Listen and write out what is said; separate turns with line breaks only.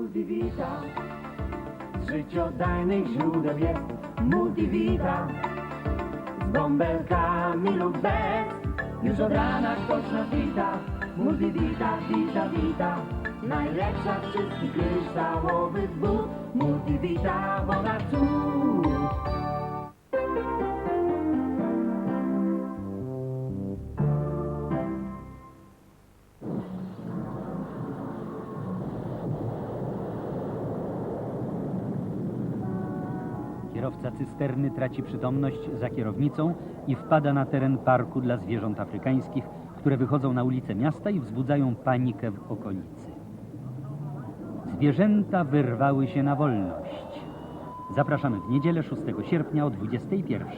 Multivita. Z życiodajnych źródeł jest Multivita. Z bąbelkami lub bez, już od rana ktoś wita. Multivita, vita, vita. Najlepsza wszystkich kryształowych wód. Multivita, woda cud.
Kierowca cysterny traci przytomność za kierownicą i wpada na teren parku dla zwierząt afrykańskich, które wychodzą na ulice miasta i wzbudzają panikę w okolicy. Zwierzęta wyrwały się na wolność. Zapraszamy w niedzielę 6 sierpnia o 21.